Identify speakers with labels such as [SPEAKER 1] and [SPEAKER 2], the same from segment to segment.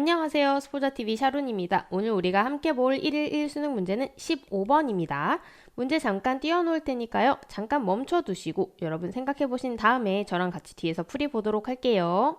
[SPEAKER 1] 안녕하세요. 스포자TV 샤룬입니다. 오늘 우리가 함께 볼 1일 1수능 문제는 15번입니다. 문제 잠깐 띄워놓을 테니까요. 잠깐 멈춰 두시고 여러분 생각해 보신 다음에 저랑 같이 뒤에서 풀이 보도록 할게요.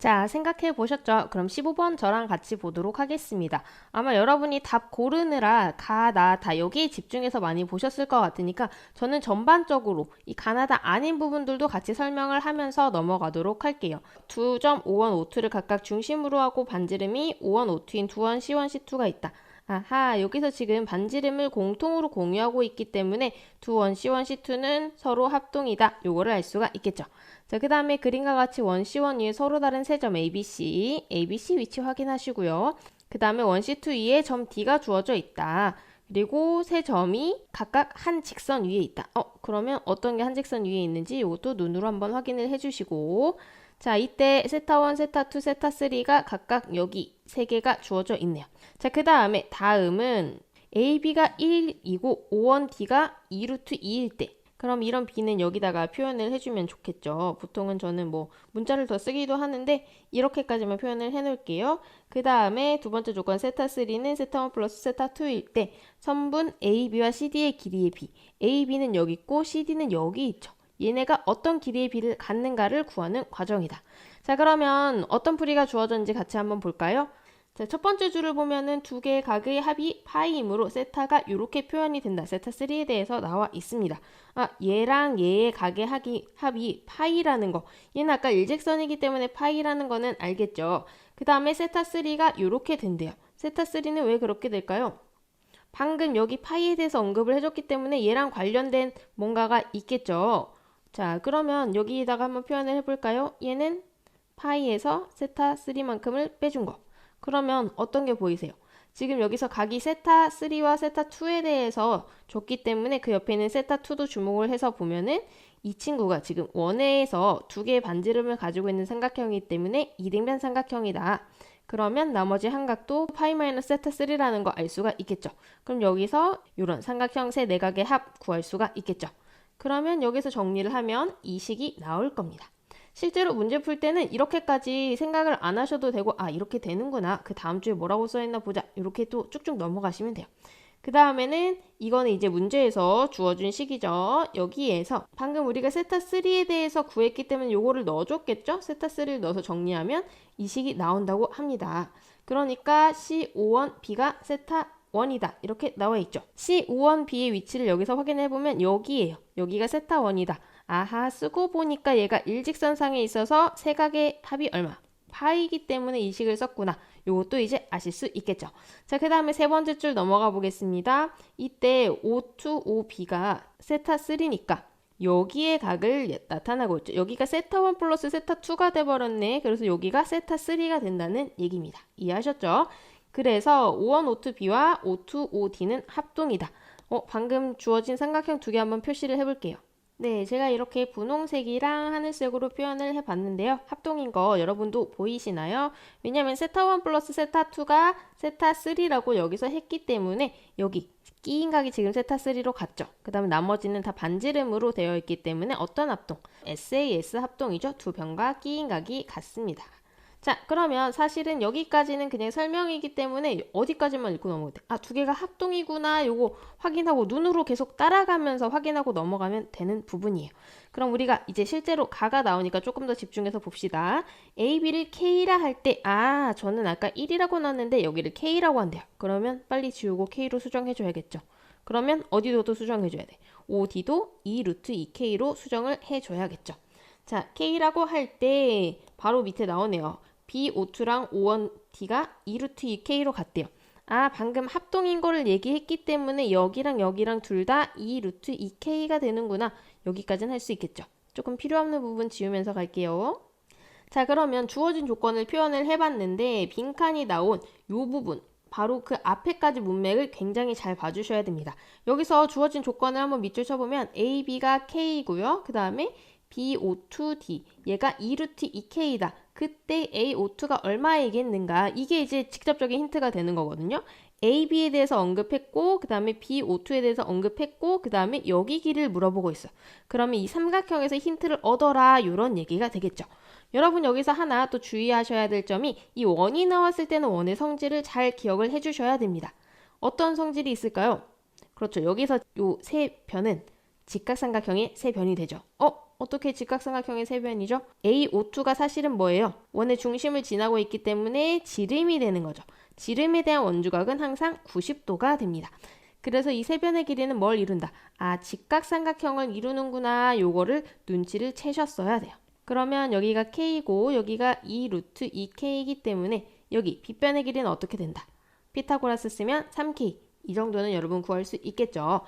[SPEAKER 1] 자, 생각해 보셨죠? 그럼 15번 저랑 같이 보도록 하겠습니다. 아마 여러분이 답 고르느라 가, 나, 다 여기에 집중해서 많이 보셨을 것 같으니까 저는 전반적으로 이 가나다 아닌 부분들도 같이 설명을 하면서 넘어가도록 할게요. 2점 5원 5투를 각각 중심으로 하고 반지름이 5원 5투인 2원 C1 C2가 있다. 아하, 여기서 지금 반지름을 공통으로 공유하고 있기 때문에 2원 C1 C2는 서로 합동이다. 요거를 알 수가 있겠죠. 자, 그 다음에 그림과 같이 원C1 위에 서로 다른 세 점 ABC, ABC 위치 확인하시고요. 그 다음에 원C2 위에 점 D가 주어져 있다. 그리고 세 점이 각각 한 직선 위에 있다. 어, 그러면 어떤 게 한 직선 위에 있는지 이것도 눈으로 한번 확인을 해주시고 자, 이때 세타1, 세타2, 세타3가 각각 여기 세 개가 주어져 있네요. 자, 그 다음에 다음은 AB가 1이고 5원D가 2루트 2일 때 그럼 이런 b는 여기다가 표현을 해주면 좋겠죠. 보통은 저는 뭐 문자를 더 쓰기도 하는데 이렇게까지만 표현을 해놓을게요. 그 다음에 두 번째 조건 세타3는 세타1 플러스 세타2일 때 선분 AB와 CD의 길이의 b AB는 여기 있고 CD는 여기 있죠. 얘네가 어떤 길이의 b를 갖는가를 구하는 과정이다. 자 그러면 어떤 풀이가 주어졌는지 같이 한번 볼까요? 자, 첫 번째 줄을 보면은 두 개의 각의 합이 파이이므로 세타가 이렇게 표현이 된다. 세타 3에 대해서 나와 있습니다. 아, 얘랑 얘의 각의 합이, 합이 파이라는 거. 얘는 아까 일직선이기 때문에 파이라는 거는 알겠죠. 그 다음에 세타 3가 이렇게 된대요. 세타 3는 왜 그렇게 될까요? 방금 여기 파이에 대해서 언급을 해줬기 때문에 얘랑 관련된 뭔가가 있겠죠. 자, 그러면 여기다가 한번 표현을 해볼까요? 얘는 파이에서 세타 3만큼을 빼준 거. 그러면 어떤 게 보이세요? 지금 여기서 각이 세타 3와 세타 2에 대해서 줬기 때문에 그 옆에 있는 세타 2도 주목을 해서 보면은 이 친구가 지금 원회에서 두 개의 반지름을 가지고 있는 삼각형이기 때문에 이등변 삼각형이다. 그러면 나머지 한 각도 파이 마이너스 세타 3라는 거 알 수가 있겠죠. 그럼 여기서 이런 삼각형 세 내각의 합 구할 수가 있겠죠. 그러면 여기서 정리를 하면 이 식이 나올 겁니다. 실제로 문제 풀 때는 이렇게까지 생각을 안 하셔도 되고 아 이렇게 되는구나 그 다음 주에 뭐라고 써있나 보자 이렇게 또 쭉쭉 넘어가시면 돼요. 그 다음에는 이거는 이제 문제에서 주어준 식이죠. 여기에서 방금 우리가 세타3에 대해서 구했기 때문에 요거를 넣어줬겠죠? 세타3를 넣어서 정리하면 이 식이 나온다고 합니다. 그러니까 C5원 B가 세타 1이다. 이렇게 나와 있죠. C5원 B의 위치를 여기서 확인해 보면 여기에요. 여기가 세타 1이다. 아하 쓰고 보니까 얘가 일직선상에 있어서 세각의 합이 얼마? 파이기 때문에 이 식을 썼구나. 요것도 이제 아실 수 있겠죠. 자, 그 다음에 세 번째 줄 넘어가 보겠습니다. 이때 O2, OB가 세타 3니까 여기에 각을 나타나고 있죠. 여기가 세타 1 플러스 세타 2가 돼버렸네. 그래서 여기가 세타 3가 된다는 얘기입니다. 이해하셨죠? 그래서 O1, O2B와 O2, OD는 합동이다. 어, 방금 주어진 삼각형 두 개 한번 표시를 해볼게요. 네, 제가 이렇게 분홍색이랑 하늘색으로 표현을 해봤는데요. 합동인 거 여러분도 보이시나요? 왜냐면 세타1 플러스 세타2가 세타3라고 여기서 했기 때문에 여기 끼인 각이 지금 세타3로 갔죠. 그 다음에 나머지는 다 반지름으로 되어 있기 때문에 어떤 합동? SAS 합동이죠. 두 변과 끼인 각이 같습니다. 자, 그러면 사실은 여기까지는 그냥 설명이기 때문에 어디까지만 읽고 넘어가도 돼. 아, 두 개가 합동이구나. 요거 확인하고 눈으로 계속 따라가면서 확인하고 넘어가면 되는 부분이에요. 그럼 우리가 이제 실제로 가가 나오니까 조금 더 집중해서 봅시다. A, B를 K라 할 때, 아, 저는 아까 1이라고 놨는데 여기를 K라고 한대요. 그러면 빨리 지우고 K로 수정해줘야겠죠. 그러면 어디도도 수정해줘야 돼. OD도 2 루트 2K로 수정을 해줘야겠죠. 자, K라고 할 때 바로 밑에 나오네요. B5투랑 5원T가 2루트 2K로 같대요. 아, 방금 합동인 거를 얘기했기 때문에 여기랑 여기랑 둘 다 2루트 2K가 되는구나. 여기까지는 할 수 있겠죠. 조금 필요 없는 부분 지우면서 갈게요. 자, 그러면 주어진 조건을 표현을 해봤는데 빈칸이 나온 이 부분 바로 그 앞에까지 문맥을 굉장히 잘 봐주셔야 됩니다. 여기서 주어진 조건을 한번 밑줄 쳐보면 A, B가 K이고요. 그 다음에 BO2D 얘가 2루트 2K다. 그때 AO2가 얼마이겠는가 이게 이제 직접적인 힌트가 되는 거거든요. AB에 대해서 언급했고 그 다음에 BO2에 대해서 언급했고 그 다음에 여기 길을 물어보고 있어. 그러면 이 삼각형에서 힌트를 얻어라 이런 얘기가 되겠죠. 여러분 여기서 하나 또 주의하셔야 될 점이 이 원이 나왔을 때는 원의 성질을 잘 기억을 해주셔야 됩니다. 어떤 성질이 있을까요? 그렇죠. 여기서 요 세 변은 직각삼각형의 세 변이 되죠. 어? 어떻게 직각삼각형의 세 변이죠? AO2가 사실은 뭐예요? 원의 중심을 지나고 있기 때문에 지름이 되는 거죠. 지름에 대한 원주각은 항상 90도가 됩니다. 그래서 이 세 변의 길이는 뭘 이룬다? 아, 직각삼각형을 이루는구나. 요거를 눈치를 채셨어야 돼요. 그러면 여기가 k고 여기가 2 루트 2k이기 때문에 여기 빗변의 길이는 어떻게 된다? 피타고라스 쓰면 3k. 이 정도는 여러분 구할 수 있겠죠.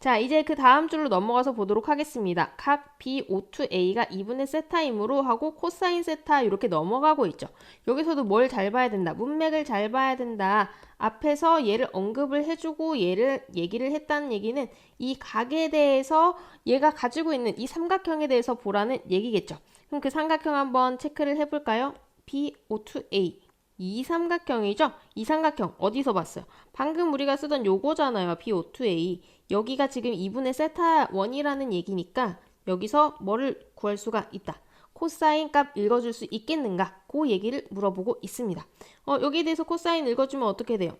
[SPEAKER 1] 자, 이제 그 다음 줄로 넘어가서 보도록 하겠습니다. 각 B5-A가 2분의 세타이므로 하고 코사인 세타 이렇게 넘어가고 있죠. 여기서도 뭘 잘 봐야 된다. 문맥을 잘 봐야 된다. 앞에서 얘를 언급을 해주고 얘를 얘기를 했다는 얘기는 이 각에 대해서 얘가 가지고 있는 이 삼각형에 대해서 보라는 얘기겠죠. 그럼 그 삼각형 한번 체크를 해볼까요? B5-A. 이 삼각형이죠? 이 삼각형 어디서 봤어요? 방금 우리가 쓰던 요거잖아요. B5-A. 여기가 지금 2분의 세타 원이라는 얘기니까 여기서 뭐를 구할 수가 있다. 코사인 값 읽어줄 수 있겠는가? 그 얘기를 물어보고 있습니다. 어, 여기에 대해서 코사인 읽어주면 어떻게 돼요?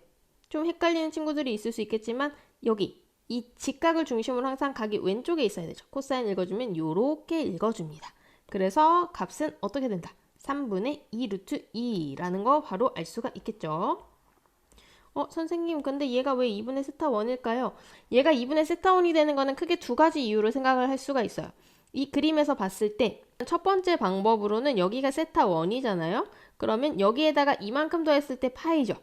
[SPEAKER 1] 좀 헷갈리는 친구들이 있을 수 있겠지만 여기 이 직각을 중심으로 항상 각이 왼쪽에 있어야 되죠. 코사인 읽어주면 요렇게 읽어줍니다. 그래서 값은 어떻게 된다? 3분의 2 루트 2라는 거 바로 알 수가 있겠죠. 어, 선생님, 근데 얘가 왜 2분의 세타 1일까요? 얘가 2분의 세타 1이 되는 거는 크게 두 가지 이유로 생각을 할 수가 있어요. 이 그림에서 봤을 때 첫 번째 방법으로는 여기가 세타 1이잖아요. 그러면 여기에다가 이만큼 더했을 때 파이죠.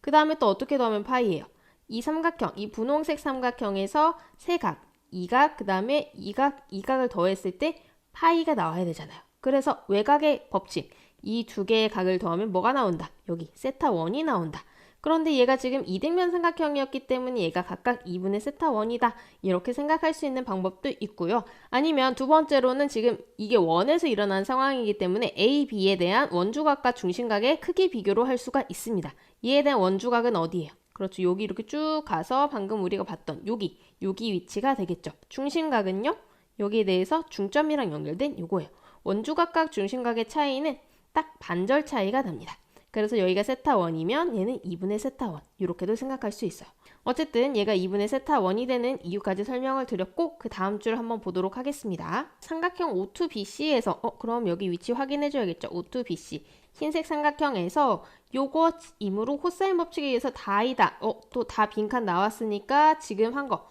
[SPEAKER 1] 그 다음에 또 어떻게 더하면 파이예요? 이 삼각형, 이 분홍색 삼각형에서 세각, 이각, 그 다음에 이각, 이각을 더했을 때 파이가 나와야 되잖아요. 그래서 외곽의 법칙, 이 두 개의 각을 더하면 뭐가 나온다? 여기 세타 1이 나온다. 그런데 얘가 지금 이등변 삼각형이었기 때문에 얘가 각각 2분의 세타 1이다. 이렇게 생각할 수 있는 방법도 있고요. 아니면 두 번째로는 지금 이게 원에서 일어난 상황이기 때문에 A, B에 대한 원주각과 중심각의 크기 비교로 할 수가 있습니다. 얘에 대한 원주각은 어디예요? 그렇죠. 여기 이렇게 쭉 가서 방금 우리가 봤던 여기, 여기 위치가 되겠죠. 중심각은요? 여기에 대해서 중점이랑 연결된 요거예요. 원주각과 중심각의 차이는 딱 반절 차이가 납니다. 그래서 여기가 세타 1이면 얘는 2분의 세타 1 이렇게도 생각할 수 있어요. 어쨌든 얘가 2분의 세타 1이 되는 이유까지 설명을 드렸고 그 다음 줄 한번 보도록 하겠습니다. 삼각형 O2BC에서 어 그럼 여기 위치 확인해 줘야겠죠. O2BC 흰색 삼각형에서 요거이므로 코사인 법칙에 의해서 다이다. 어 또 다 빈칸 나왔으니까 지금 한거뭐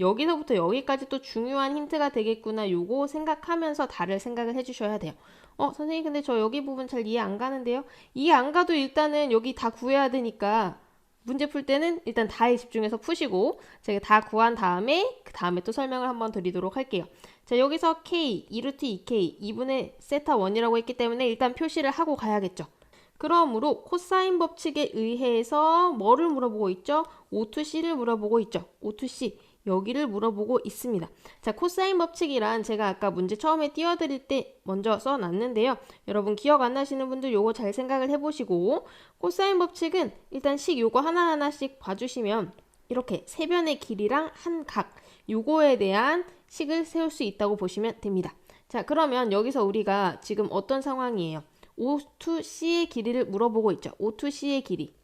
[SPEAKER 1] 여기서부터 여기까지 또 중요한 힌트가 되겠구나 요거 생각하면서 다를 생각을 해주셔야 돼요. 어 선생님 근데 저 여기 부분 잘 이해 안 가는데요. 이해 안 가도 일단은 여기 다 구해야 되니까 문제 풀 때는 일단 다에 집중해서 푸시고 제가 다 구한 다음에 그 다음에 또 설명을 한번 드리도록 할게요. 자 여기서 k 2루트 2k 2분의 세타 1이라고 했기 때문에 일단 표시를 하고 가야겠죠. 그러므로 코사인 법칙에 의해서 뭐를 물어보고 있죠? O2C를 물어보고 있죠. O2C 여기를 물어보고 있습니다. 자, 코사인 법칙이란 제가 아까 문제 처음에 띄워드릴 때 먼저 써놨는데요. 여러분 기억 안 나시는 분들 요거 잘 생각을 해보시고 코사인 법칙은 일단 식 요거 하나하나씩 봐주시면 이렇게 세 변의 길이랑 한 각 요거에 대한 식을 세울 수 있다고 보시면 됩니다. 자, 그러면 여기서 우리가 지금 어떤 상황이에요? O2C의 길이를 물어보고 있죠. O2C의 길이.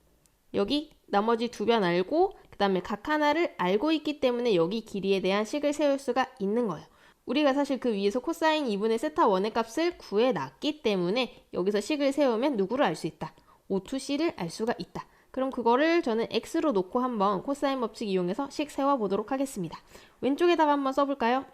[SPEAKER 1] 여기 나머지 두 변 알고 그 다음에 각 하나를 알고 있기 때문에 여기 길이에 대한 식을 세울 수가 있는 거예요. 우리가 사실 그 위에서 코사인 2분의 세타 1의 값을 구해놨기 때문에 여기서 식을 세우면 누구를 알 수 있다? O2C를 알 수가 있다. 그럼 그거를 저는 X로 놓고 한번 코사인 법칙 이용해서 식 세워보도록 하겠습니다. 왼쪽에다가 한번 써볼까요?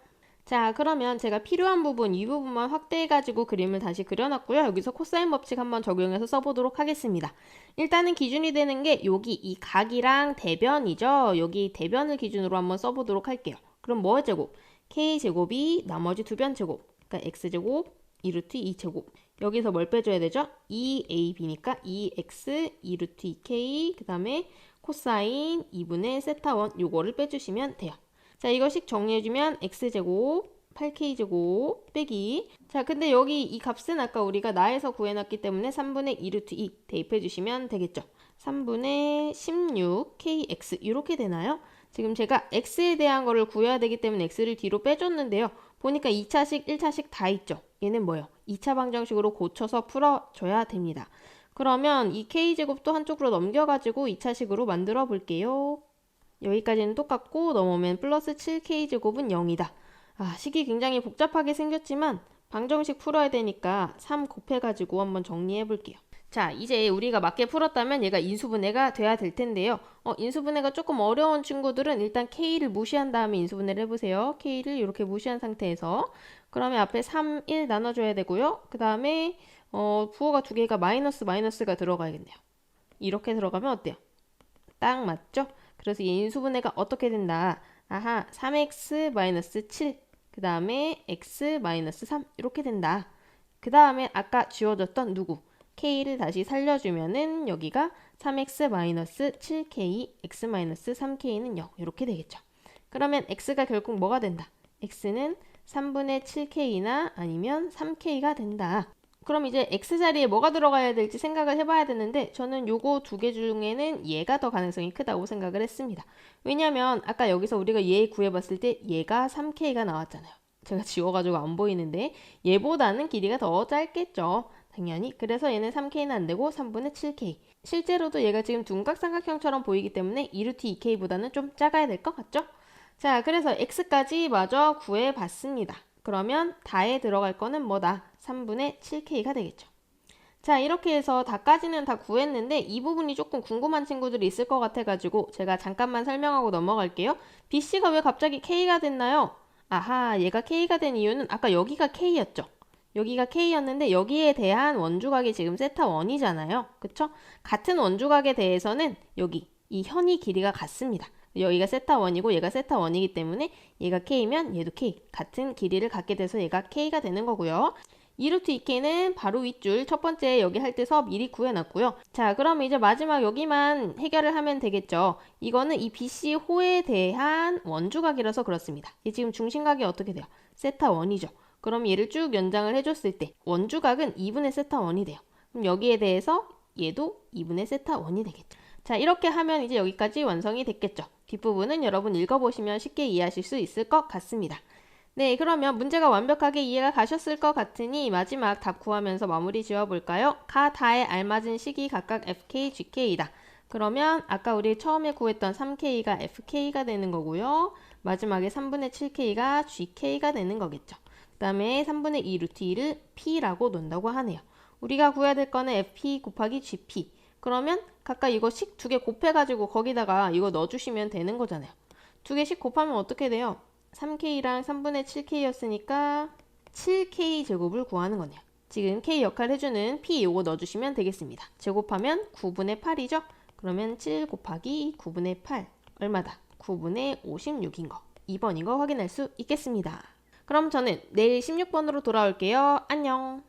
[SPEAKER 1] 자 그러면 제가 필요한 부분 이 부분만 확대해 가지고 그림을 다시 그려놨고요. 여기서 코사인 법칙 한번 적용해서 써보도록 하겠습니다. 일단은 기준이 되는 게 여기 이 각이랑 대변이죠. 여기 대변을 기준으로 한번 써보도록 할게요. 그럼 뭐 제곱? k제곱이 나머지 두 변 제곱. 그러니까 x제곱 2루트 2제곱. 여기서 뭘 빼줘야 되죠? 2ab니까 2x 2루트 2k 그 다음에 코사인 2분의 세타 1 요거를 빼주시면 돼요. 자, 이거식 정리해주면 x제곱 8k제곱 빼기 자 근데 여기 이 값은 아까 우리가 나에서 구해놨기 때문에 3분의 2루트 2 대입해주시면 되겠죠 3분의 16kx 이렇게 되나요? 지금 제가 x에 대한 거를 구해야 되기 때문에 x를 뒤로 빼줬는데요 보니까 2차식 1차식 다 있죠 얘는 뭐예요? 2차 방정식으로 고쳐서 풀어줘야 됩니다. 그러면 이 k제곱도 한쪽으로 넘겨가지고 2차식으로 만들어 볼게요. 여기까지는 똑같고 넘어오면 플러스 7k제곱은 0이다. 아, 식이 굉장히 복잡하게 생겼지만 방정식 풀어야 되니까 3 곱해가지고 한번 정리해 볼게요. 자, 이제 우리가 맞게 풀었다면 얘가 인수분해가 돼야 될 텐데요. 어, 인수분해가 조금 어려운 친구들은 일단 k를 무시한 다음에 인수분해를 해보세요. k를 이렇게 무시한 상태에서 그러면 앞에 3, 1 나눠줘야 되고요. 그 다음에 어, 부호가 두 개가 마이너스 마이너스가 들어가야겠네요. 이렇게 들어가면 어때요? 딱 맞죠? 그래서 이 인수분해가 어떻게 된다? 아하, 3x 마이너스 7, 그 다음에 x 마이너스 3 이렇게 된다. 그 다음에 아까 지워졌던 누구? k를 다시 살려주면은 여기가 3x 마이너스 7k, x 마이너스 3k는 0 이렇게 되겠죠. 그러면 x가 결국 뭐가 된다? x는 3분의 7k나 아니면 3k가 된다. 그럼 이제 x 자리에 뭐가 들어가야 될지 생각을 해봐야 되는데 저는 요거 두 개 중에는 얘가 더 가능성이 크다고 생각을 했습니다. 왜냐면 아까 여기서 우리가 얘 구해봤을 때 얘가 3k가 나왔잖아요. 제가 지워가지고 안 보이는데 얘보다는 길이가 더 짧겠죠. 당연히. 그래서 얘는 3k는 안 되고 3분의 7k. 실제로도 얘가 지금 둔각삼각형처럼 보이기 때문에 2루트 2k보다는 좀 작아야 될 것 같죠? 자, 그래서 x까지 마저 구해봤습니다. 그러면 다에 들어갈 거는 뭐다? 3분의 7k가 되겠죠. 자, 이렇게 해서 다까지는 다 구했는데 이 부분이 조금 궁금한 친구들이 있을 것 같아가지고 제가 잠깐만 설명하고 넘어갈게요. BC가 왜 갑자기 K가 됐나요? 아하, 얘가 K가 된 이유는 아까 여기가 K였죠. 여기가 K였는데 여기에 대한 원주각이 지금 세타 1이잖아요. 그쵸? 같은 원주각에 대해서는 여기 이 현이 길이가 같습니다. 여기가 세타 1이고 얘가 세타 1이기 때문에 얘가 K면 얘도 K. 같은 길이를 갖게 돼서 얘가 K가 되는 거고요. 2루트 2K는 바로 윗줄 첫 번째 여기 할 때서 미리 구해놨고요. 자, 그럼 이제 마지막 여기만 해결을 하면 되겠죠. 이거는 이 BC 호에 대한 원주각이라서 그렇습니다. 이 지금 중심각이 어떻게 돼요? 세타 1이죠. 그럼 얘를 쭉 연장을 해줬을 때 원주각은 2분의 세타 1이 돼요. 그럼 여기에 대해서 얘도 2분의 세타 1이 되겠죠. 자, 이렇게 하면 이제 여기까지 완성이 됐겠죠. 뒷부분은 여러분 읽어보시면 쉽게 이해하실 수 있을 것 같습니다. 네, 그러면 문제가 완벽하게 이해가 가셨을 것 같으니 마지막 답 구하면서 마무리 지어볼까요? 가, 다에 알맞은 식이 각각 fk, gk이다. 그러면 아까 우리 처음에 구했던 3k가 fk가 되는 거고요. 마지막에 3분의 7k가 gk가 되는 거겠죠. 그 다음에 3분의 2 루트 2를 p라고 놓는다고 하네요. 우리가 구해야 될 거는 fp 곱하기 gp. 그러면 각각 이거 식 두 개 곱해가지고 거기다가 이거 넣어주시면 되는 거잖아요. 두 개씩 곱하면 어떻게 돼요? 3k랑 3분의 7k였으니까 7k 제곱을 구하는 거네요. 지금 k 역할 해주는 p 요거 넣어주시면 되겠습니다. 제곱하면 9분의 8이죠? 그러면 7 곱하기 9분의 8 얼마다? 9분의 56인 거. 2번인 거 확인할 수 있겠습니다. 그럼 저는 내일 16번으로 돌아올게요. 안녕.